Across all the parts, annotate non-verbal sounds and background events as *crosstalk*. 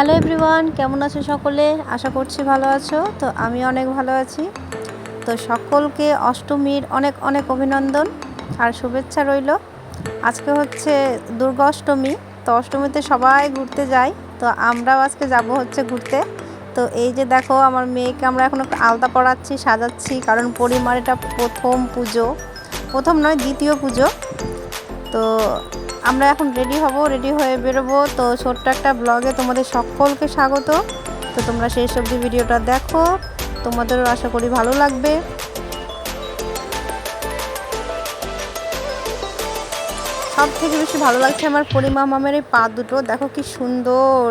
Hello everyone কেমন আছো সকলে? আশা করছি ভালো আছো। তো আমি অনেক ভালো আছি। তো সকলকে অষ্টমীর অনেক অনেক অভিনন্দন আর শুভেচ্ছা রইল। আজকে হচ্ছে দুর্গা অষ্টমী, তো অষ্টমীতে সবাই ঘুরতে যায়। তো আমরাও আজকে যাব হচ্ছে ঘুরতে। তো এই যে দেখো, আমার মেয়েকে আমরা এখন একটু আলতা পড়াচ্ছি সাজাচ্ছি, কারণ পরিমার এটা প্রথম পুজো। প্রথম নয়, দ্বিতীয় পুজো। তো আমরা এখন রেডি হব রেডি হয়ে বেরোবো। তো ছোট্ট একটা ব্লগে তোমাদের সকলকে স্বাগত। তো তোমরা সেই সবজি ভিডিওটা দেখো। তোমাদেরও আশা করি ভালো লাগবে। সব থেকে বেশি ভালো লাগছে আমার পরিমা মামের এই পা দুটো। দেখো কি সুন্দর।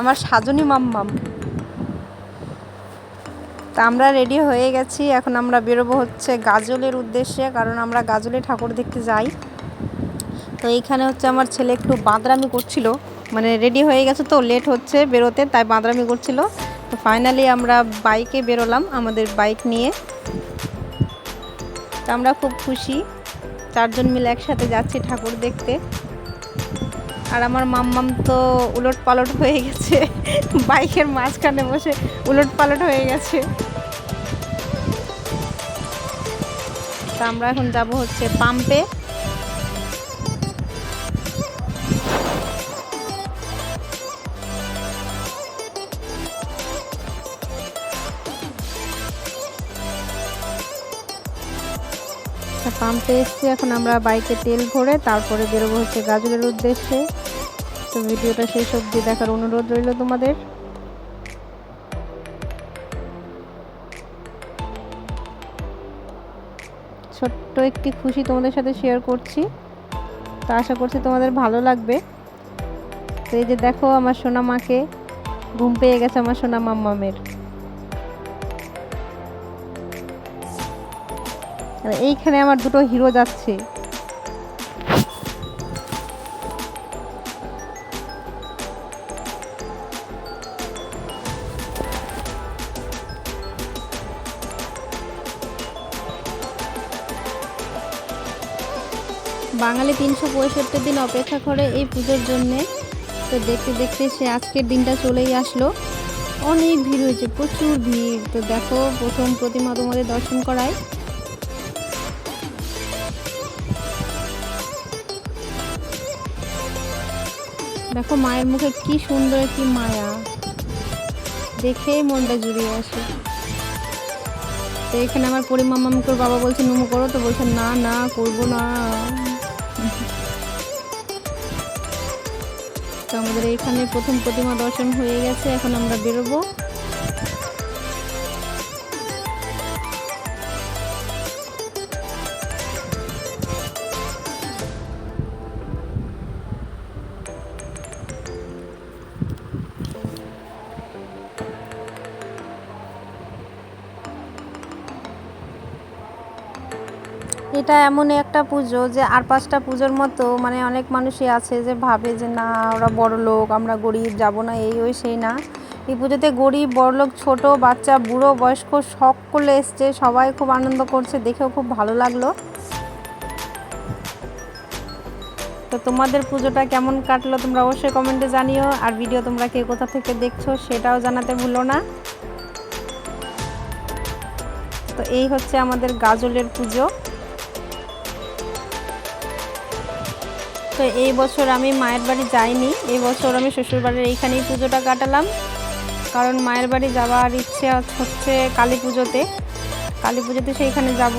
আমার সাজনী মাম্মাম। তা আমরা রেডি হয়ে গেছি। এখন আমরা বেরোবো হচ্ছে গাজলের উদ্দেশ্যে, কারণ আমরা গাজলে ঠাকুর দেখতে যাই। তো এইখানে হচ্ছে আমার ছেলে একটু বাঁদরামি করছিল। মানে রেডি হয়ে গেছে তো লেট হচ্ছে বেরোতে, তাই বাঁদরামি করছিল। তো ফাইনালি আমরা বাইকে বেরোলাম আমাদের বাইক নিয়ে। তো আমরা খুব খুশি। চারজন মিলে একসাথে যাচ্ছি ঠাকুর দেখতে। আর আমার মাম্মাম তো উলট পালট হয়ে গেছে। *laughs* বাইকের মাঝখানে বসে উলট পালট হয়ে গেছে। তা আমরা এখন যাব হচ্ছে পাম্পে পাম্পে এসছি, এখন আমরা বাইকে তেল ভরে তারপরে বেরোবো হচ্ছে গাজলের উদ্দেশ্যে। তো ভিডিওটা সেই সবজি দেখার অনুরোধ রইল তোমাদের। ছোট্ট একটি খুশি তোমাদের সাথে শেয়ার করছি। তো আশা করছি তোমাদের ভালো লাগবে। তো এই যে দেখো আমার সোনা মাকে, ঘুম পেয়ে গেছে আমার সোনা মাম্মামের। এইখানে আমার দুটো হিরো যাচ্ছে। বাঙালি তিনশো পঁয়ষট্টি দিন অপেক্ষা করে এই পুজোর জন্যে। তো দেখতে দেখতে সে আজকের দিনটা চলেই আসলো। অনেক ভিড় হয়েছে, প্রচুর ভিড়। তো দেখো, প্রথম প্রতিমা তোমাদের দর্শন করায় দেখো মায়ের মুখে কি সুন্দর একটি মায়া। দেখেই মনটা জুড়িয়ে আসে। তো এখানে আমার পরিমামামকে বাবা বলছে, নুমু করো। তো বলছে, না না, করব না। তো আমাদের এখানে প্রথম প্রতিমা দর্শন হয়ে গেছে এখন আমরা বেরোবো। এটা এমনই একটা পুজো যে আর পাঁচটা পুজোর মতো মানে অনেক মানুষই আছে যে ভাবে যে না, ওরা বড় লোক, আমরা গরিব, যাব না, এই ওই সেই না। এই পুজোতে গরিব বড়লোক ছোট, বাচ্চা, বুড়ো, বয়স্ক সকলে এসছে, সবাই খুব আনন্দ করছে, দেখেও খুব ভালো লাগল। তো তোমাদের পুজোটা কেমন কাটলো তোমরা অবশ্যই কমেন্টে জানিও, আর ভিডিও তোমরা কে কোথা থেকে দেখছ সেটাও জানাতে ভুলো না। তো এই হচ্ছে আমাদের গাজলের পুজো। তো এই বছর আমি মায়ের বাড়ি যাইনি। এই বছর আমি শ্বশুরবাড়ির এইখানেই পুজোটা কাটালাম। কারণ মায়ের বাড়ি যাওয়ার ইচ্ছে হচ্ছে কালী পুজোতে। কালী পুজোতে সেইখানে যাব।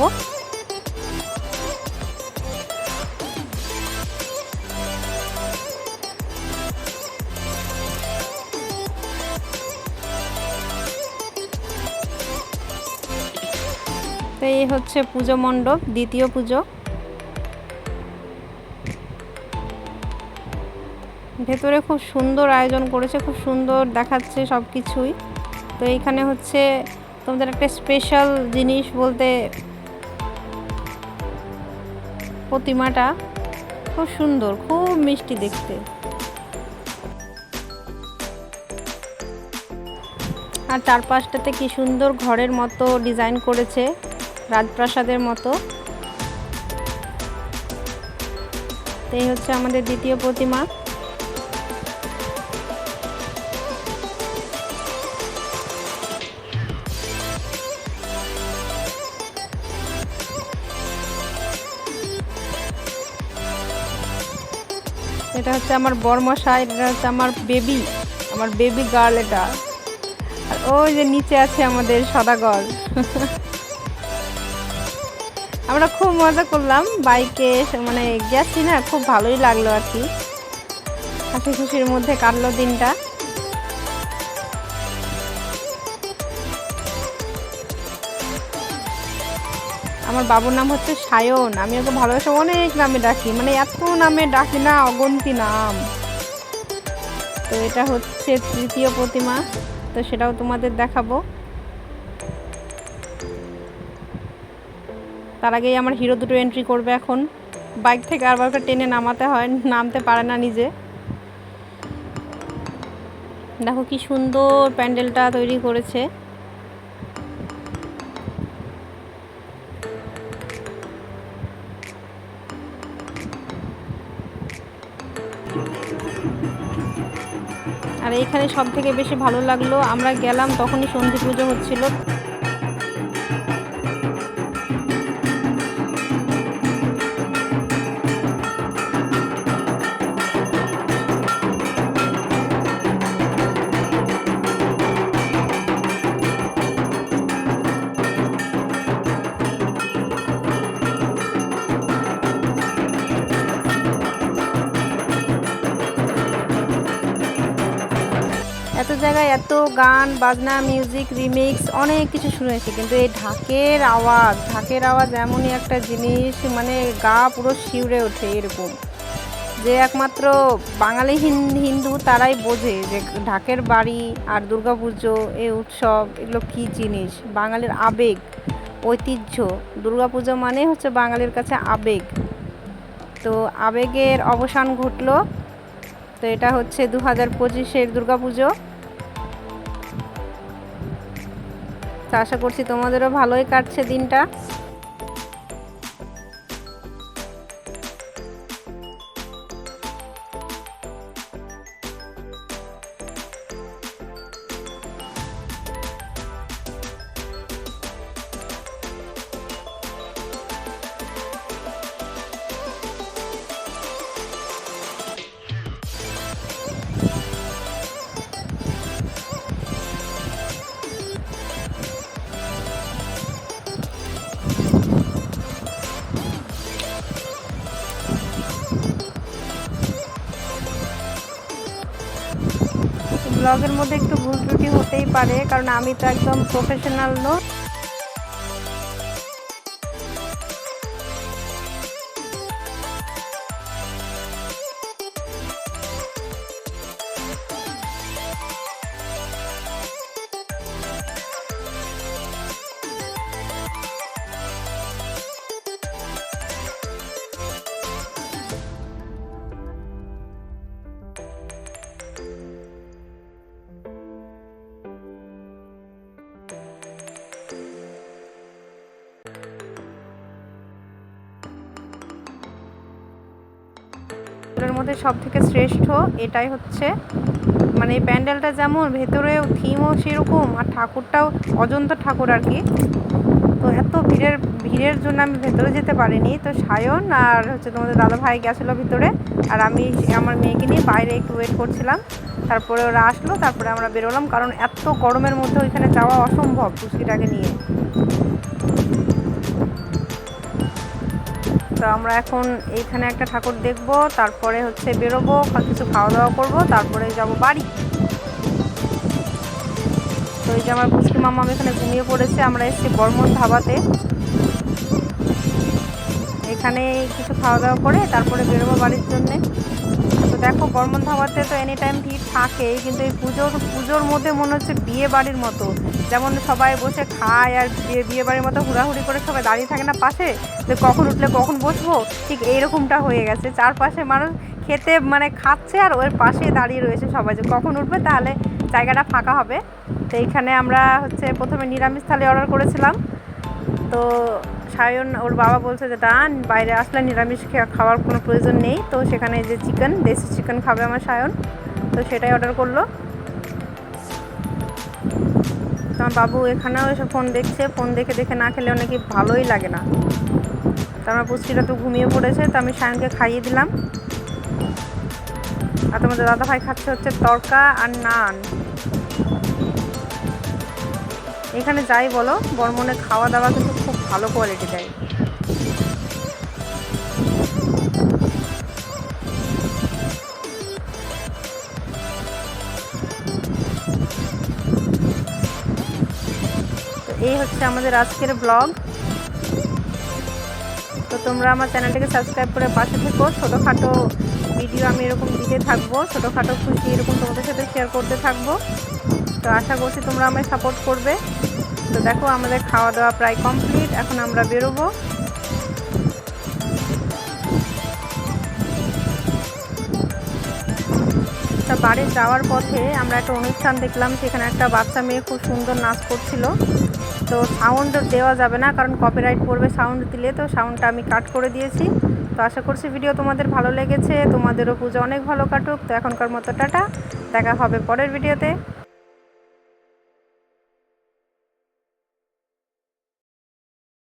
তো এই হচ্ছে পুজো মণ্ডপ, দ্বিতীয় পুজো। ভেতরে খুব সুন্দর আয়োজন করেছে, খুব সুন্দর দেখাচ্ছে সব কিছুই তো এইখানে হচ্ছে তোমাদের একটা স্পেশাল জিনিস বলতে প্রতিমাটা, খুব সুন্দর, খুব মিষ্টি দেখতে। আর চারপাশটাতে কি সুন্দর ঘরের মতো ডিজাইন করেছে, রাজপ্রাসাদের মতো। তো এই হচ্ছে আমাদের দ্বিতীয় প্রতিমা। এটা হচ্ছে আমার বর্মশাই, এটা হচ্ছে আমার বেবি আমার বেবি গার্ল এটা। আর ওই যে নিচে আছে আমাদের সদাগর *laughs* আমরা খুব মজা করলাম বাইকে মানে গেছি না, খুব ভালোই লাগল আর কি। হাসি খুশির মধ্যে কাটলো দিনটা। আমার বাবুর নাম হচ্ছে সায়ন। আমি ওকে ভালোবাসে অনেক নামে ডাকি। মানে এত নামে ডাকি না, অগন্তি নাম। তো এটা হচ্ছে তৃতীয় প্রতিমা। তো সেটাও তোমাদের দেখাবো। তার আগেই আমার হিরো দুটো এন্ট্রি করবে এখন। বাইক থেকে আর বারবার টেনে নামাতে হয়, নামতে পারে না নিজে। দেখো কি সুন্দর প্যান্ডেলটা তৈরি করেছে। আর এইখানে সব থেকে বেশি ভালো লাগল আমরা গেলাম তখনই সন্ধি পুজো হচ্ছিল। এত জায়গায় এত গান, বাজনা মিউজিক রিমিক্স অনেক কিছু শুনেছি কিন্তু এই ঢাকের আওয়াজ ঢাকের আওয়াজ এমনই একটা জিনিস মানে গা পুরো শিউরে ওঠে এরকম। যে একমাত্র বাঙালি হিন্দু তারাই বোঝে যে ঢাকের বাড়ি আর দুর্গাপুজো এই উৎসব, এগুলো কী জিনিস? বাঙালির আবেগ, ঐতিহ্য। দুর্গাপুজো মানে হচ্ছে বাঙালির কাছে আবেগ। তো আবেগের অবসান ঘটলো, তো এটা হচ্ছে দু হাজার পঁচিশের দুর্গাপুজো। তো আশা করছি তোমাদেরও ভালোই কাটছে দিনটা। ব্লগের মধ্যে একটু ভুল ত্রুটি হতেই পারে কারণ আমি তো একদম প্রফেশনাল নো এগুলোর মধ্যে সব থেকে শ্রেষ্ঠ এটাই হচ্ছে মানে এই প্যান্ডেলটা যেমন ভেতরেও থিমও সেরকম, আর ঠাকুরটাও অজন্তা ঠাকুর আর কি। তো এত ভিড়ের ভিড়ের জন্য আমি ভেতরে যেতে পারিনি। তো সায়ন আর হচ্ছে তোমাদের দাদা ভাই গেছিল ভিতরে, আর আমি আমার মেয়েকে নিয়ে বাইরে একটু ওয়েট করছিলাম। তারপরে ওরা আসলো, তারপরে আমরা বেরোলাম, কারণ এত গরমের মধ্যে ওইখানে যাওয়া অসম্ভব পুষ্কিটাকে নিয়ে। তো আমরা এখন এইখানে একটা ঠাকুর দেখব, তারপরে হচ্ছে বেরোবো কিছু খাওয়া দাওয়া করব, তারপরে যাব বাড়ি। তো এই যে আমার পুষ্কি মামা এখানে ঘুমিয়ে পড়েছে, আমরা এসেছি বর্মন ধাবাতে। এখানে কিছু খাওয়া দাওয়া করে তারপরে বেরোবো বাড়ির জন্যে। তো দেখো বর্মন ধাবাতে তো এনি টাইম ভিড় থাকেই, কিন্তু এই পুজোর পুজোর মধ্যে মনে হচ্ছে বিয়ে বাড়ির মতো। যেমন সবাই বসে খায় আর বিয়ে বিয়ে বাড়ির মতো হুড়াহুড়ি করে সবাই দাঁড়িয়ে থাকে না পাশে, যে কখন উঠলে কখন বসবো, ঠিক এইরকমটা হয়ে গেছে। চারপাশে মানুষ খেতে মানে খাচ্ছে আর ওর পাশে দাঁড়িয়ে রয়েছে সবাই। যে কখন উঠবে তাহলে জায়গাটা ফাঁকা হবে। তো এইখানে আমরা হচ্ছে প্রথমে নিরামিষ থালি অর্ডার করেছিলাম। তো সায়ন ওর বাবা বলছে যে বাইরে আসলে নিরামিষ খাওয়ার কোনো প্রয়োজন নেই। তো সেখানে যে চিকেন দেশি চিকেন খাবে আমার সায়ন। তো সেটাই অর্ডার করল। তো আমার বাবু এখানেও এসে ফোন দেখছে ফোন দেখে দেখে না খেলে অনেকে ভালোই লাগে না। তোমার পুষ্টিটা তো ঘুমিয়ে পড়েছে, তো আমি সায়নকে খাইয়ে দিলাম। আর তোমাদের দাদা ভাই খাচ্ছে হচ্ছে তরকা আর নান। এখানে যাই বলো বর্মনে খাওয়া দাওয়া কিন্তু খুব ভালো কোয়ালিটি দেয়। এই হচ্ছে আমাদের আজকের ব্লগ তো তোমরা আমার চ্যানেলটাকে সাবস্ক্রাইব করে পাশে থেকো। ছোটোখাটো ভিডিও আমি এরকম দিতে থাকব, ছোটোখাটো খুশি এরকম তোমাদের সাথে শেয়ার করতে থাকব। তো আশা করছি তোমরা আমায় সাপোর্ট করবে। তো দেখো, আমাদের খাওয়া দাওয়া প্রায় কমপ্লিট এখন আমরা বেরোবো। তা বাড়ি যাওয়ার পথে আমরা একটা অনুষ্ঠান দেখলাম, সেখানে একটা বাচ্চা মেয়ে খুব সুন্দর নাচ করছিল। তো সাউন্ড দেওয়া যাবে না, কারণ কপিরাইট পড়বে সাউন্ড দিলে। তো সাউন্ডটা আমি কাট করে দিয়েছি। তো আশা করছি ভিডিও তোমাদের ভালো লেগেছে। তোমাদেরও পুজো অনেক ভালো কাটুক। তো এখনকার মতো টাটা। দেখা হবে পরের ভিডিওতে